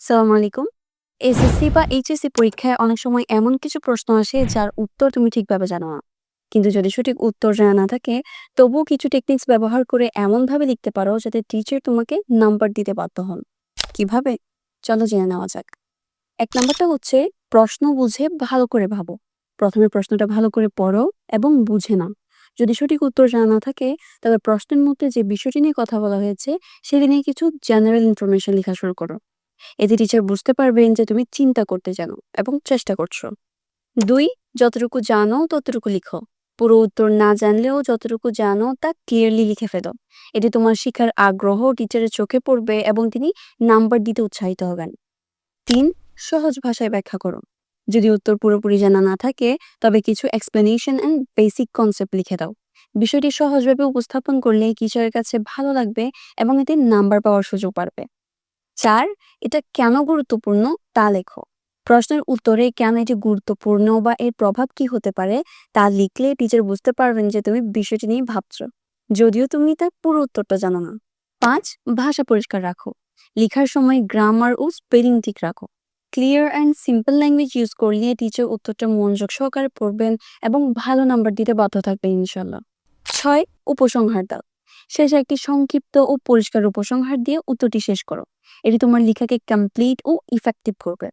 সালাম আলাইকুম। এসএসসি বা এইচএসসি পরীক্ষায় অনেক সময় এমন কিছু প্রশ্ন আসে যার উত্তর তুমি ঠিকভাবে জানো না। কিন্তু যদি সঠিক উত্তর জানা না থাকে, তবুও কিছু টেকনিক্স ব্যবহার করে এমনভাবে লিখতে পারো যাতে টিচার তোমাকে নাম্বার দিতে বাধ্য হন। কীভাবে? চলো জেনে নেওয়া যাক। এক নাম্বারটা হচ্ছে, প্রশ্ন বুঝে ভালো করে ভাবো। প্রথমে প্রশ্নটা ভালো করে পড়ো এবং বুঝে নাও। যদি সঠিক উত্তর জানা না থাকে, তবে প্রশ্নের মধ্যে যে বিষয়টি নিয়ে কথা বলা হয়েছে, সেটি নিয়ে কিছু জেনারেল ইনফরমেশন লেখা শুরু করো। এতে টিচার বুঝতে পারবেন যে তুমি চিন্তা করতে জানো এবং চেষ্টা করছ। দুই, যতটুকু জানো ততটুকু লিখো। পুরো উত্তর না জানলেও যতটুকু জানো তা ক্লিয়ারলি লিখে ফেলো। এতে তোমার শিখার আগ্রহ টিচারের চোখে পড়বে এবং তিনি নাম্বার দিতে উৎসাহিত হবেন। তিন, সহজ ভাষায় ব্যাখ্যা করো। যদি উত্তর পুরোপুরি জানা না থাকে, তবে কিছু এক্সপ্লেনেশন অ্যান্ড বেসিক কনসেপ্ট লিখে দাও। বিষয়টি সহজভাবে উপস্থাপন করলে টিচারের কাছে ভালো লাগবে এবং এতে নাম্বার পাওয়ার সুযোগ বাড়বে। চার, এটা কেন গুরুত্বপূর্ণ তা লেখো। প্রশ্নের উত্তরে কেন এটি গুরুত্বপূর্ণ বা এর প্রভাব কি হতে পারে তা লিখলে টিচার বুঝতে পারবেন যে তুমি বিষয়টি নিয়ে ভাবছ। যদিও তুমি তার পুরো উত্তরটা জানো না। পাঁচ, ভাষা পরিষ্কার রাখো। লেখার সময় গ্রামার ও স্পেলিং ঠিক রাখো। Clear and simple language use করলে টিচার উত্তরটা মনোযোগ সহকারে পড়বেন এবং ভালো নাম্বার দিতে বাধ্য থাকবে ইনশাল্লাহ ছয়, উপসংহার দাও। শেষে একটি সংক্ষিপ্ত ও পরিষ্কার উপসংহার দিয়ে উত্তরটি শেষ করো। এটি তোমার লেখাকে কমপ্লিট ও ইফেক্টিভ করবে।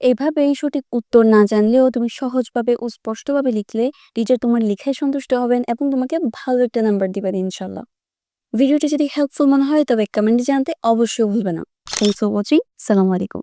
এভাবে সঠিক উত্তর না জানলেও তুমি সহজভাবে ও স্পষ্টভাবে লিখলে টিচার তোমার লেখায় সন্তুষ্ট হবেন এবং তোমাকে ভালো একটা নাম্বার দিবেন ইনশাল্লাহ ভিডিওটি যদি হেল্পফুল মনে হয় তবে কমেন্টে জানতে অবশ্যই ভুলবে না। থ্যাংকস ফর ওয়াচিং সালামু আলাইকুম।